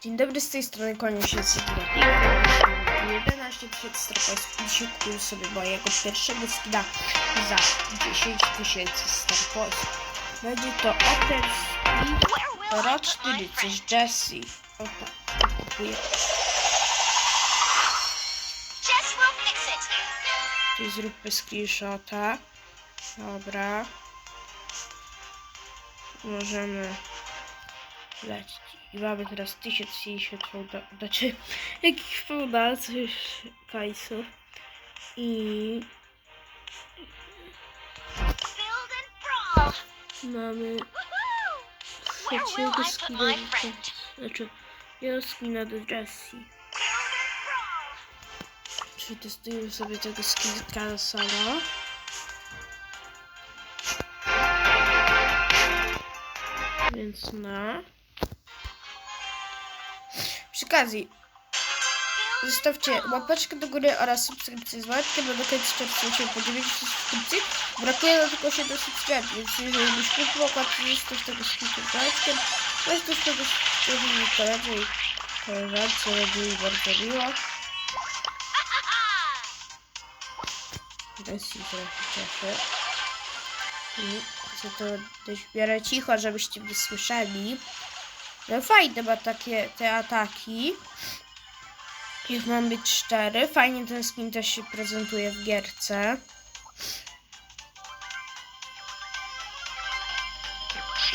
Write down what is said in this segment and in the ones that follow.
Dzień dobry, z tej strony koniec się z 11 tysięcy. Dzisiaj kupiłem sobie mojego pierwszego skina za 10 tysięcy starpointów. Będzie to Open Skin Roczny Rycerz Jesse. O tak, kupuję. Czyli zróbmy screenshota. Dobra. Możemy lecieć. I mamy teraz 1050 fałda, znaczy jakich fałdaców hajsów. I mamy trzeciego skina? Znaczy, ja skina do Jessie. Przetestujemy sobie tego skina sama. Więc no. Przy okazji, zostawcie łapeczkę do góry oraz subskrypcję z łapkiem, bo do końca czerwca się po 9 subskrypcji. Brakuje nam tylko 7 subskrypcji, więc jeżeli byś kupił łapkę, zostaw tego skrypcję z łapkiem. Też tego skrypcję koledze i koleżance, będzie mi bardzo miło. Jessie trochę cieszy. I chcę to dość w miarę cicho, żebyście mnie słyszeli. No fajne ma takie te ataki. Ich mam być cztery. Fajnie ten skin też się prezentuje w gierce.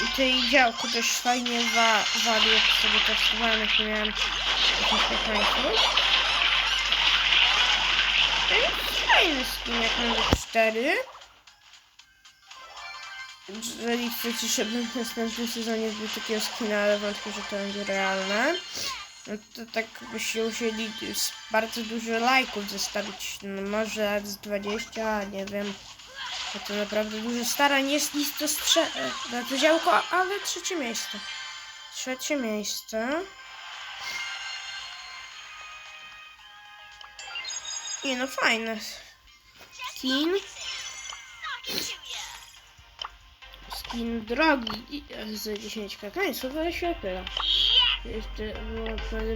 I tej działku też fajnie wa wali, jak sobie testowałem, jak nie miałem jakichś fajny skin, jak mam być cztery. Jeżeli chcecie, żebym w następnym sezonie był takiego skina, ale wątpię, że to będzie realne. No to tak byście musieli bardzo dużo lajków zostawić. No może z 20, nie wiem. Bo to naprawdę dużo starań jest nic to strze- na to działko, ale trzecie miejsce. Trzecie miejsce. Nie no, fajne. Skin. Skin drogi z 10 kakańców, ale się opyla. Jeszcze było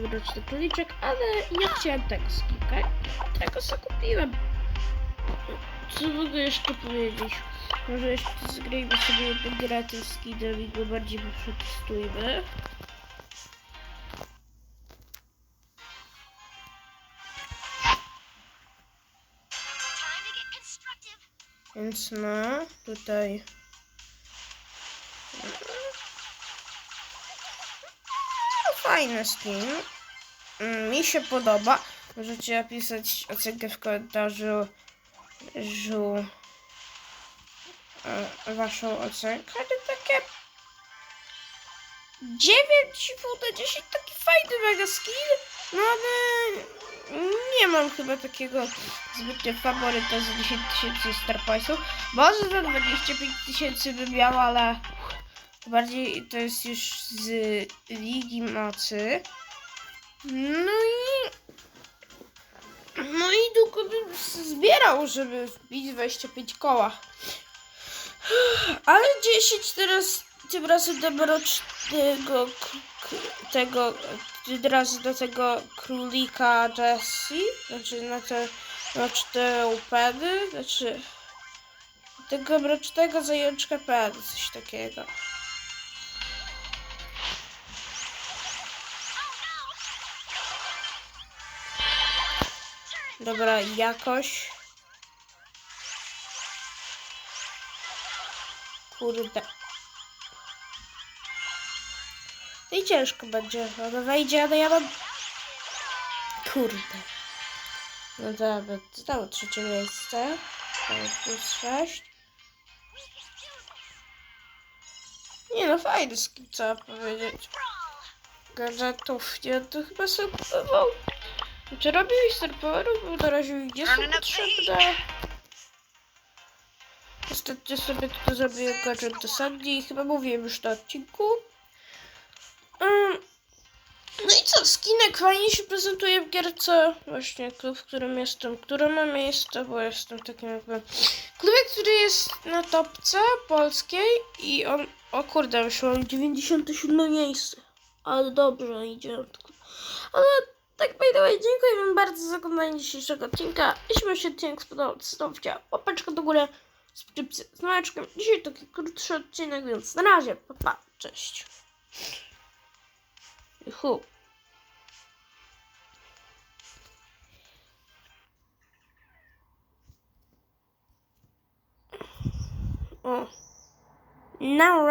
mroczny króliczek, ale ja chciałem tego skinka. Tego co kupiłem. Co mogę jeszcze powiedzieć? Może jeszcze zgrajmy sobie jedną grę tym skinem i go bardziej przetestujmy. Więc no, tutaj... No, fajny skin. Mm, Mi się podoba. Możecie napisać ocenkę w komentarzu żu, e, waszą ocenkę. Ale takie 9,5 na 10 taki fajny mega skin. No ale nie mam chyba takiego zbytnio faworyta za 10 tysięcy Star Pointsów. Może za 25 tysięcy bym miał, ale bardziej to jest już z Ligi Mocy. No i no i długo bym zbierał, żeby wbić 25 koła. Ale 10 teraz tym razem do mrocznego k- k- tego tym razem do tego królika Jessie, znaczy na te mroczne upedy, znaczy tego mrocznego zajączka pedy, coś takiego. Dobra, jakoś. Kurde. No i ciężko będzie. Ona wejdzie, ale ja mam... Kurde. No dobra, zostało trzecie miejsce. Plus 6. Nie no, fajny skin, co powiedzieć. Gadżetów, nie, to chyba sobie kupował. Czy robił Star Powerów, bo na razie nie są potrzebne. Ostatnio sobie tylko zrobiłem gadżet do Sandy i chyba mówiłem już na odcinku. Um, no i co, skinek fajnie się prezentuje w gierce. Właśnie klub, w którym jestem, które ma miejsce, bo jestem takim jakby klubie, który jest na topce polskiej i on, o kurde, już mam 97 miejsce. Ale dobrze idzie. Ale tak by the way, dziękuję wam bardzo za oglądanie dzisiejszego odcinka. Jeśli wam się odcinek spodobał, zostawcie łapeczkę do góry, subskrypcję z małeczkiem. Dzisiaj taki krótszy odcinek, więc na razie, pa, pa cześć. Juhu. O. Nara.